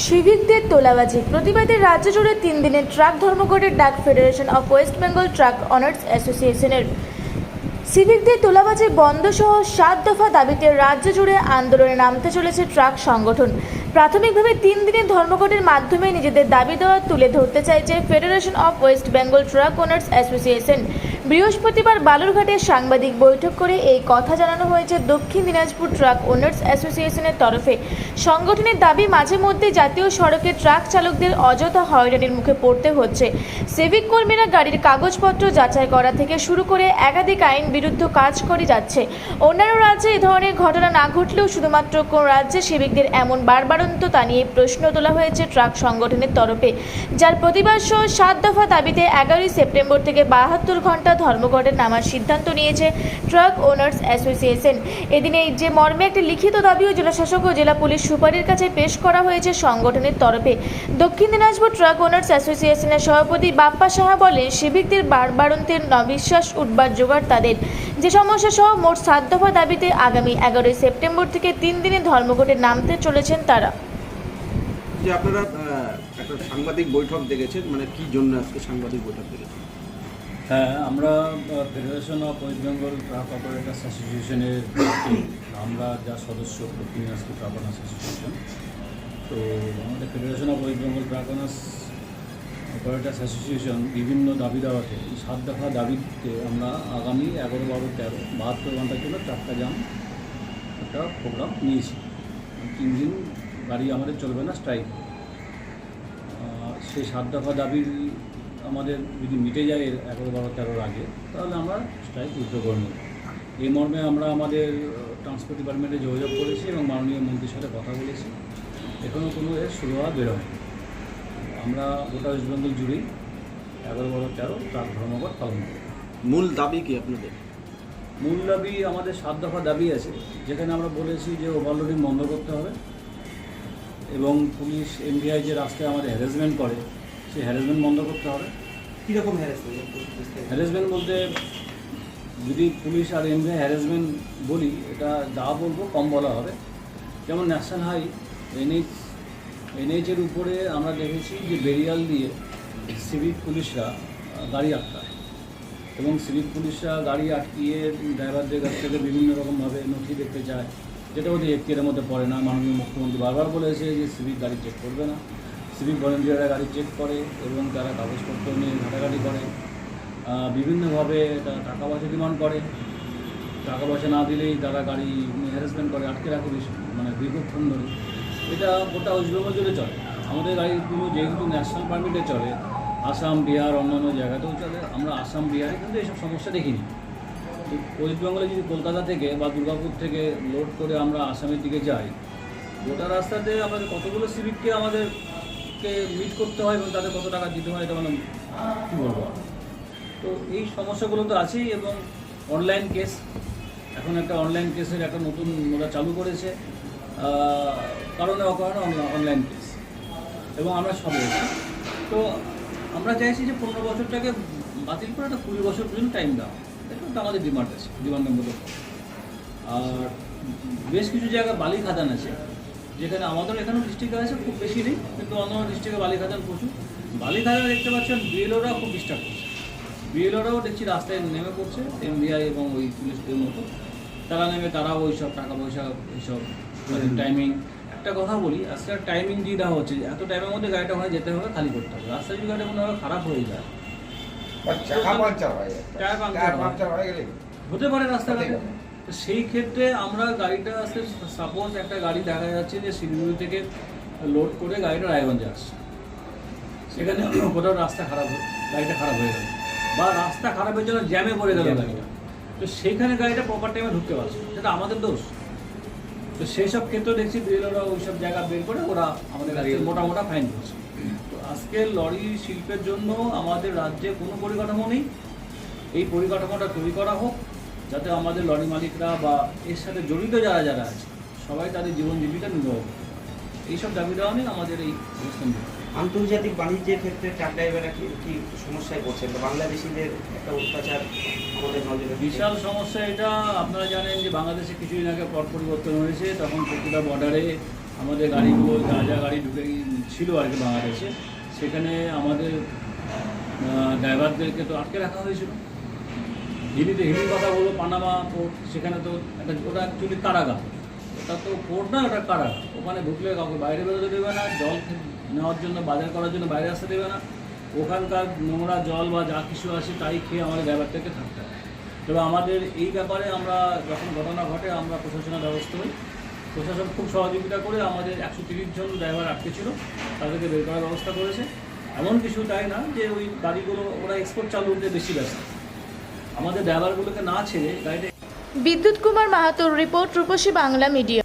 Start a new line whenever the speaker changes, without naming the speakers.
সিভিকদের তোলাবাজি। প্রতিবাদে রাজ্য জুড়ে তিন দিনের ট্রাক ধর্মঘটের ডাক federation of West Bengal truck owners অ্যাসোসিয়েশনের। সিভিকদের তোলাবাজি বন্ধ সহ সাত দফা দাবিতে রাজ্য জুড়ে আন্দোলনে নামতে চলেছে ট্রাক সংগঠন। প্রাথমিকভাবে তিন দিনের ধর্মঘটের মাধ্যমে নিজেদের দাবি দেওয়া তুলে ধরতে চাইছে federation of West Bengal truck owners association. বৃহস্পতিবার বালুরঘাটে সাংবাদিক বৈঠক করে এই কথা জানানো হয়েছে দক্ষিণ দিনাজপুর ট্রাক ওনার্স অ্যাসোসিয়েশনের তরফে। সংগঠনের দাবি, মাঝে মধ্যে জাতীয় সড়কে ট্রাক চালকদের অযথা হয়রানির মুখে পড়তে হচ্ছে। সিভিক কর্মীরা গাড়ির কাগজপত্র যাচাই করা থেকে শুরু করে একাধিক আইন বিরুদ্ধ কাজ করে যাচ্ছে। অন্যান্য রাজ্যে এ ধরনের ঘটনা না ঘটলেও শুধুমাত্র কোন রাজ্যে সিভিকদের এমন বারবারন্ত তা নিয়ে প্রশ্ন তোলা হয়েছে ট্রাক সংগঠনের তরফে। যার প্রতিবাদ সহ সাত দফা দাবিতে এগারোই সেপ্টেম্বর থেকে বাহাত্তর ঘণ্টা ধর্মঘটে নামার সিদ্ধান্ত নিয়েছে ট্রাক ওনার্স অ্যাসোসিয়েশন। এদিন এই যে মর্মে একটি লিখিত দাবিও জেলাশাসক ও জেলা পুলিশ সুপারির কাছে পেশ করা হয়েছে সংগঠনের তরফে। দক্ষিণ দিনাজপুর ট্রাক ওনার্স অ্যাসোসিয়েশনের সভাপতি বাপ্পা সাহা বলেন সিভিকদের বারবারন্তের নবিশ্বাস উঠবার জোগাড় তাদের। যে সমস্যা সহ মোট সাত দফা দাবিতে আগামী এগারোই সেপ্টেম্বর থেকে তিন দিনে ধর্মঘটে নামতে চলেছেন তারা।
যে আপনারা একটা সাংবাদিক বৈঠক দেখেছেন মানে কি জন্য আজকে সাংবাদিক বৈঠক দেখেছেন?
হ্যাঁ আমরা federation of West Bengal truck operators অ্যাসোসিয়েশনের আমরা যা সদস্য দক্ষিণ দিনাজপুর ট্রাক অনার্স অ্যাসোসিয়েশন তো আমাদের federation of West Bengal truck owners operators association বিভিন্ন দাবি দেওয়াতে সাত দফা দাবিতে আমরা আগামী এগারো, বারো, তেরো, বাহাত্তর ঘণ্টার জন্য চারটা জাম একটা প্রোগ্রাম নিয়েছি। তিন দিন গাড়ি আমাদের চলবে না স্ট্রাইক সেই সাত দফা দাবির আমাদের যদি মিটে যায় এগারো বারো তেরোর আগে তাহলে আমরা স্ট্রাইক উদ্যোগ করে নেব। এই মর্মে আমরা আমাদের ট্রান্সপোর্ট ডিপার্টমেন্টে যোগাযোগ করেছি এবং মাননীয় মন্ত্রীর সাথে কথা বলেছি। এখনও কোনো এর শুরু হওয়া বেরোয় আমরা গোটা ওয়েস্ট বেঙ্গল জুড়েই এগারো বারো তেরো ট্রাক ধর্মঘট পালন করি।
মূল দাবি কি আপনাদের?
মূল দাবি আমাদের সাত দফা দাবি আছে যেখানে আমরা বলেছি যে ওভারলোডিং বন্ধ করতে হবে এবং পুলিশ এমবিআই যে রাস্তায় আমাদের হ্যারাসমেন্ট করে সেই হ্যারাসমেন্ট বন্ধ করতে হবে।
কীরকম হ্যারাসমেন্ট
হ্যারাসমেন্ট বলতে যদি পুলিশ আর এমবিআই হ্যারাসমেন্ট বলি এটা যা বলব কম বলা হবে। যেমন ন্যাশনাল হাই এনএইচ এনএইচের উপরে আমরা দেখেছি যে বেরিয়াল দিয়ে সিভিক পুলিশরা গাড়ি আটকায়। এবং সিভিক পুলিশরা গাড়ি আটকিয়ে ড্রাইভারদের কাছ থেকে বিভিন্ন রকমভাবে নথি দেখতে চায় যেটা ওদের এখতিয়ারের মধ্যে পড়ে না। মাননীয় মুখ্যমন্ত্রী বারবার বলেছে যে সিভিক গাড়ি চেক করবে না। সিভিক ভলেন্টিয়াররা গাড়ি চেক করে এবং তারা কাগজপত্র নিয়ে ঘাটাঘাটি করে। বিভিন্নভাবে টাকা পয়সা ডিমান্ড করে। টাকা পয়সা না দিলেই তারা গাড়ি হ্যারাসমেন্ট করে, আটকে রাখে মানে দীর্ঘক্ষণ ধরে। এটা গোটা ওয়েস্টবেঙ্গল জুড়ে চলে। আমাদের গাড়িগুলো যেহেতু ন্যাশনাল পারমিটে চলে, আসাম, বিহার, অন্যান্য জায়গাতেও চলে। আমরা আসাম, বিহারে কিন্তু এইসব সমস্যা দেখিনি। তো ওয়েস্ট বেঙ্গলে যদি কলকাতা থেকে বা দুর্গাপুর থেকে লোড করে আমরা আসামের দিকে যাই, গোটা রাস্তাতে আমাদের কতগুলো সিভিককে আমাদেরকে মিট করতে হয় এবং তাদের কত টাকা দিতে হয় এটা মানে কী বলব? তো এই সমস্যাগুলো তো আছেই এবং অনলাইন কেস এখন একটা অনলাইন কেসের একটা নতুন ওরা চালু করেছে। কারণে অকারণে অনলাইন কেস এবং আমরা সব তো আমরা চাইছি যে পনেরো বছরটাকে বাতিল করে একটা কুড়ি বছর পর্যন্ত টাইম দেওয়া। এটা তো আমাদের ডিমান্ড আছে ডিমান্ডের মধ্যে পড়ে। আর বেশ কিছু জায়গায় বালি খাদান আছে। যেখানে আমাদের এখানেও ডিস্ট্রিক্ট আছে খুব বেশি নেই কিন্তু অন্য ডিস্ট্রিক্টে বালি খাদান প্রচুর। বালি খাদান দেখতে পাচ্ছেন বিএলওরা খুব ডিস্টার্ব করছে। বিএলওরাও দেখছি রাস্তায় নেমে পড়ছে এমবিআই এবং ওই পুলিশদের মতো। তারা নেমে তারাও ওই সব টাকা পয়সা এইসব টাইমিং একটা কথা বলি আজকে টাইমিং দিয়ে দেওয়া হচ্ছে এত টাইমের মধ্যে গাড়িটা ওখানে যেতে হবে খালি করতে হবে। রাস্তা যদি গাড়িটা কোনোভাবে খারাপ হয়ে যায় টায়ার পাংচার হতে পারে রাস্তাঘাটে। তো সেই ক্ষেত্রে আমরা গাড়িটা আসতে সাপোজ একটা গাড়ি দেখা যাচ্ছে যে শিলিগুড়ি থেকে লোড করে গাড়িটা রায়গঞ্জে আসছে। সেখানে কোথাও রাস্তা খারাপ গাড়িটা খারাপ হয়ে গেল বা রাস্তা খারাপের জন্য জ্যামে পড়ে গেল গাড়িটা। তো সেইখানে গাড়িটা প্রপার টাইমে ঢুকতে পারছে সেটা আমাদের দোষ। তো সেই সব ক্ষেত্রে দেখছি বিএলওরা ওই সব জায়গা বের করে ওরা আমাদের কাছে মোটা মোটা ফাইন করছে। তো আজকে লরি শিল্পের জন্য আমাদের রাজ্যে কোনো পরিকাঠামো নেই। এই পরিকাঠামোটা তৈরি করা হোক। যাতে আমাদের লরি মালিকরা বা এর সাথে জড়িত যারা যারা আছে সবাই তাদের জীবন জীবিকা নির্বাহ পারে। এইসব দাবি দেওয়া নিয়ে আমাদের এই অবস্থান
আন্তর্জাতিক বাণিজ্যের ক্ষেত্রে ট্রাক ড্রাইভাররা কি কি সমস্যায় পড়ছে বাংলাদেশিদের একটা অত্যাচার আমাদের নজরে
বিশাল সমস্যা এটা। আপনারা জানেন যে বাংলাদেশে কিছুদিন আগে পট পরিবর্তন হয়েছে তখন প্রতিটা বর্ডারে আমাদের গাড়িগুলো যা যা গাড়ি ঢুকে ছিল আর কি বাংলাদেশে সেখানে আমাদের ড্রাইভারদেরকে তো আটকে রাখা হয়েছিল। হিলিতে হিলির কথা বলো, পানামা পোর্ট সেখানে তো একটা, ওটা অ্যাকচুয়ালি কারাগার। ওটা তো পোর্ট না, ওটা কারাগার। ওখানে ঢুকলে কাউকে বাইরে বেরোতে দেবে না, জল নেওয়ার জন্য, বাজার করার জন্য বাইরে আসতে দেবে না। ওখানকার নোংরা জল বা যা কিছু আছে, তাই খেয়ে আমাদের ড্রাইভারদেরকে থাকতে হয় তবে আমাদের এই ব্যাপারে আমরা, যখন ঘটনা ঘটে, আমরা প্রশাসনের ব্যবস্থা হই। প্রশাসন খুব সহযোগিতা করে আমাদের একশো তিরিশ জন ড্রাইভার আটকে ছিল, তাদেরকে বের করার ব্যবস্থা করেছে। এমন কিছু তাই না যে ওই গাড়িগুলো, ওরা এক্সপোর্ট চালুতে বেশি ব্যস্ত। আমাদের ড্রাইভারগুলোকে না ছেড়ে গাড়িটা
বিদ্যুৎ কুমার মাহাতোর রিপোর্ট রূপসী বাংলা মিডিয়া।